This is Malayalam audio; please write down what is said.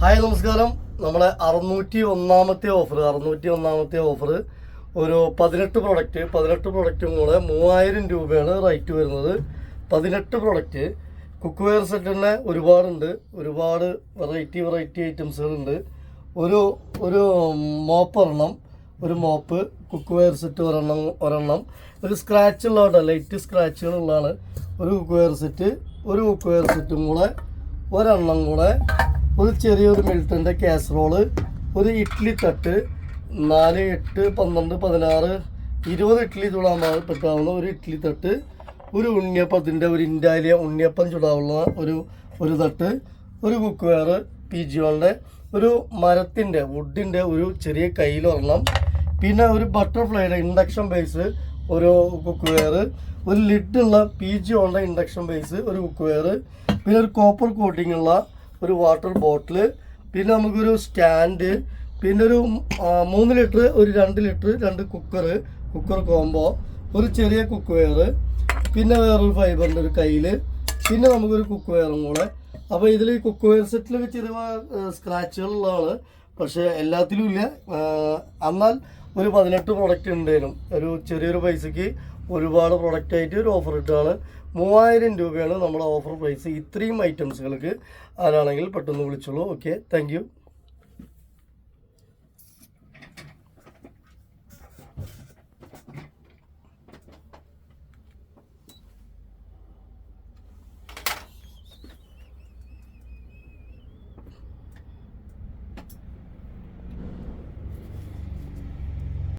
ഹായ് നമസ്കാരം. നമ്മളെ അറുന്നൂറ്റി ഒന്നാമത്തെ ഓഫർ അറുന്നൂറ്റി ഒന്നാമത്തെ ഓഫർ. ഒരു പതിനെട്ട് പ്രൊഡക്റ്റ് പതിനെട്ട് പ്രൊഡക്റ്റും കൂടെ മൂവായിരം രൂപയാണ് റേറ്റ് വരുന്നത്. പതിനെട്ട് പ്രൊഡക്റ്റ് കുക്ക് വെയർ തന്നെ ഒരുപാടുണ്ട്. ഒരുപാട് വെറൈറ്റി വെറൈറ്റി ഐറ്റംസുകളുണ്ട് ഒരു ഒരു മോപ്പ് ഒരെണ്ണം ഒരു മോപ്പ് കുക്ക് വെയർ സെറ്റ് ഒരെണ്ണം ഒരെണ്ണം. ഒരു സ്ക്രാച്ച് ഉള്ളതാണ് ലൈറ്റ് സ്ക്രാച്ചുകളുള്ളതാണ് ഒരു കുക്ക് വെയർ സെറ്റ് ഒരു കുക്ക് വെയർ സെറ്റും കൂടെ ഒരെണ്ണം കൂടെ ഒരു ചെറിയൊരു മിൽട്ടന്റെ കാസറോൾ ഒരു ഇഡ്ഡലി തട്ട് നാല് എട്ട് പന്ത്രണ്ട് പതിനാറ് ഇരുപത് ഇഡ്ഡലി ചൂടാൻ പറ്റാവുന്ന ഒരു ഇഡ്ഡലി തട്ട് ഒരു ഉണ്ണിയപ്പത്തിന്റെ ഒരു ഇൻഡാലിയ ഉണ്ണിയപ്പം ചൂടാവുന്ന ഒരു ഒരു തട്ട് ഒരു കുക്ക് വെയർ പി വളുടെ ഒരു മരത്തിന്റെ വുഡിന്റെ ഒരു ചെറിയ കയ്യിലൊരെണ്ണം പിന്നെ ഒരു ബട്ടർഫ്ലൈയുടെ ഇൻഡക്ഷൻ ബേസ് ഒരു കുക്ക് വെയർ ഒരു ലിഡുള്ള പി ജി വളുടെ ഇൻഡക്ഷൻ ബേസ് ഒരു കുക്ക് വെയർ പിന്നെ ഒരു കോപ്പർ കോട്ടിംഗ് ഉള്ള ഒരു വാട്ടർ ബോട്ടിൽ പിന്നെ നമുക്കൊരു സ്റ്റാൻഡ് പിന്നെ ഒരു മൂന്ന് ലിറ്റർ ഒരു രണ്ട് ലിറ്റർ രണ്ട് കുക്കർ കുക്കർ കോംബോ ഒരു ചെറിയ കുക്ക് വെയർ പിന്നെ വേറൊരു ഫൈബറിന്റെ ഒരു കയ്യിൽ പിന്നെ നമുക്കൊരു കുക്ക് വെയറും കൂടെ. അപ്പോൾ ഇതിൽ ഈ കുക്ക് വെയർ സെറ്റിൽ ചെറിയ സ്ക്രാച്ചുകളുള്ളതാണ് പക്ഷേ എല്ലാത്തിലും ഇല്ല. എന്നാൽ ഒരു പതിനെട്ട് പ്രൊഡക്റ്റ് ഉണ്ടായിരുന്നു ഒരു ചെറിയൊരു പൈസയ്ക്ക് ഒരുപാട് പ്രൊഡക്റ്റായിട്ട് ഒരു ഓഫർ ഇട്ടാണ്. മൂവായിരം രൂപയാണ് നമ്മുടെ ഓഫർ പ്രൈസ് ഇത്രയും ഐറ്റംസുകൾക്ക് ആരാണെങ്കിൽ പെട്ടെന്ന് വിളിച്ചോളൂ. Okay thank